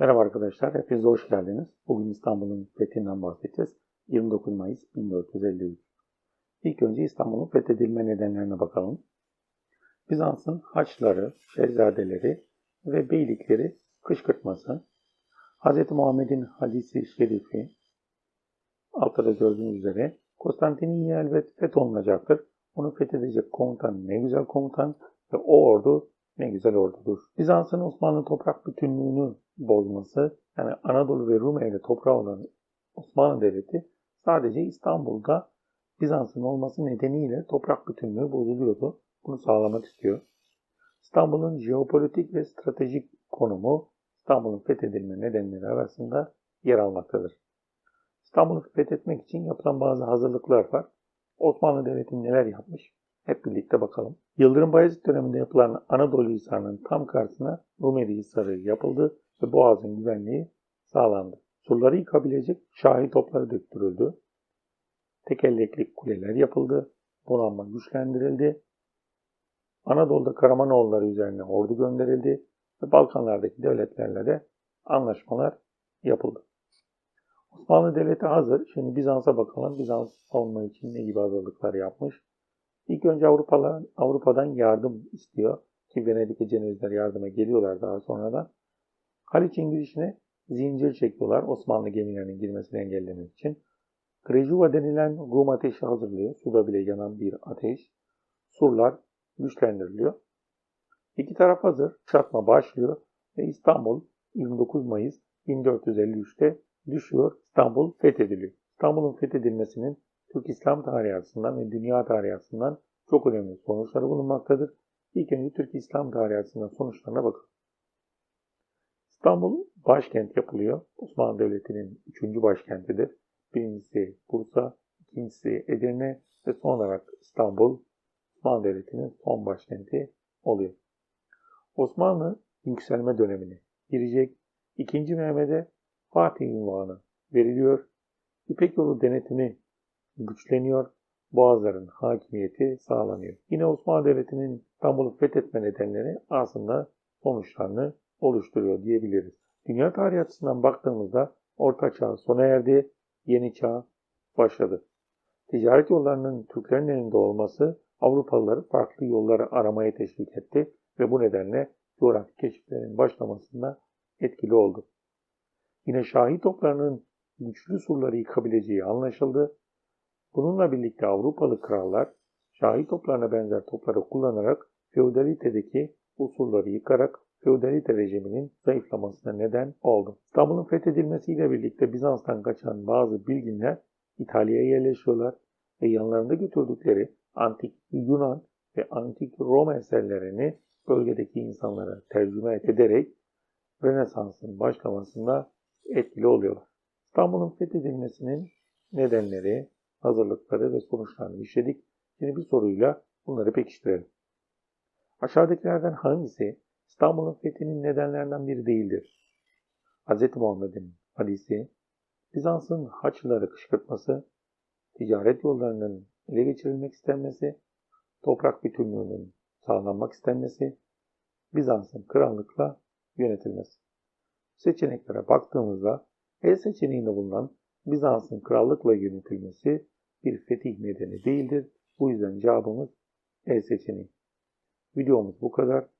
Merhaba arkadaşlar, hepiniz hoş geldiniz. Bugün İstanbul'un fethinden bahsedeceğiz. 29 Mayıs 1453. İlk önce İstanbul'un fethedilme nedenlerine bakalım. Bizans'ın Haçları, Şehzadeleri ve Beylikleri kışkırtması, Hz. Muhammed'in hadisi şerifi, altta da gördüğünüz üzere Konstantiniyye elbet fetholunacaktır. Onu fethedecek komutan ne güzel komutan ve o ordu ne güzel ordudur. Bizans'ın Osmanlı toprak bütünlüğünü bozması, yani Anadolu ve Rumeli toprağı olan Osmanlı Devleti sadece İstanbul'da Bizans'ın olması nedeniyle toprak bütünlüğü bozuluyordu. Bunu sağlamak istiyor. İstanbul'un jeopolitik ve stratejik konumu İstanbul'un fethedilme nedenleri arasında yer almaktadır. İstanbul'u fethetmek için yapılan bazı hazırlıklar var. Osmanlı Devleti neler yapmış? Hep birlikte bakalım. Yıldırım Bayezid döneminde yapılan Anadolu Hisarı'nın tam karşısına Rumeli Hisarı yapıldı ve Boğaz'ın güvenliği sağlandı. Surları yıkabilecek şahi topları döktürüldü. Tekerlekli kuleler yapıldı. Donanma güçlendirildi. Anadolu'da Karamanoğulları üzerine ordu gönderildi ve Balkanlardaki devletlerle de anlaşmalar yapıldı. Osmanlı Devleti hazır. Şimdi Bizans'a bakalım. Bizans savunma için ne gibi hazırlıklar yapmış? İlk önce Avrupalar, Avrupa'dan yardım istiyor. Ki Venedik'e Cenevizler yardıma geliyorlar daha sonradan. Haliç'in girişine zincir çekiyorlar Osmanlı gemilerinin girmesini engellemek için. Grejuva denilen Rum ateşi hazırlıyor. Suda bile yanan bir ateş. Surlar güçlendiriliyor. İki taraf hazır. Kuşatma başlıyor ve İstanbul 29 Mayıs 1453'te düşüyor. İstanbul fethediliyor. İstanbul'un fethedilmesinin Türk İslam tarihi açısından ve dünya tarihi açısından çok önemli sonuçları bulunmaktadır. İlk önce Türk İslam tarihi açısından sonuçlarına bakalım. İstanbul başkent yapılıyor. Osmanlı Devleti'nin üçüncü başkentidir. Birincisi Bursa, ikincisi Edirne ve son olarak İstanbul Osmanlı Devleti'nin son başkenti oluyor. Osmanlı yükselme dönemine girecek. İkinci Mehmet'e Fatih ünvanı veriliyor. İpek yolu denetimi güçleniyor. Boğazların hakimiyeti sağlanıyor. Yine Osmanlı Devleti'nin İstanbul'u fethetme nedenleri aslında sonuçlarını oluşturuyor diyebiliriz. Dünya tarihi açısından baktığımızda Orta Çağ sona erdi, Yeni Çağ başladı. Ticaret yollarının Türklerin elinde olması Avrupalıları farklı yolları aramaya teşvik etti ve bu nedenle coğrafi keşiflerin başlamasında etkili oldu. Yine Şahi toplarının güçlü surları yıkabileceği anlaşıldı. Bununla birlikte Avrupalı krallar Şahi toplarına benzer topları kullanarak feodalitedeki usulları yıkarak feodalite rejiminin zayıflamasına neden oldu. İstanbul'un fethedilmesiyle birlikte Bizans'tan kaçan bazı bilginler İtalya'ya yerleşiyorlar ve yanlarında götürdükleri antik Yunan ve antik Roma eserlerini bölgedeki insanlara tercüme ederek Rönesans'ın başlamasında etkili oluyorlar. İstanbul'un fethedilmesinin nedenleri, hazırlıkları ve sonuçlarını işledik. Şimdi bir soruyla bunları pekiştirelim. Aşağıdakilerden hangisi İstanbul'un fethinin nedenlerinden biri değildir? Hz. Muhammed'in hadisi, Bizans'ın Haçlıları kışkırtması, ticaret yollarının ele geçirilmek istenmesi, toprak bütünlüğünün sağlanmak istenmesi, Bizans'ın krallıkla yönetilmesi. Seçeneklere baktığımızda E seçeneğinde bulunan Bizans'ın krallıkla yönetilmesi bir fetih nedeni değildir. Bu yüzden cevabımız E seçeneği. Videomuz bu kadar.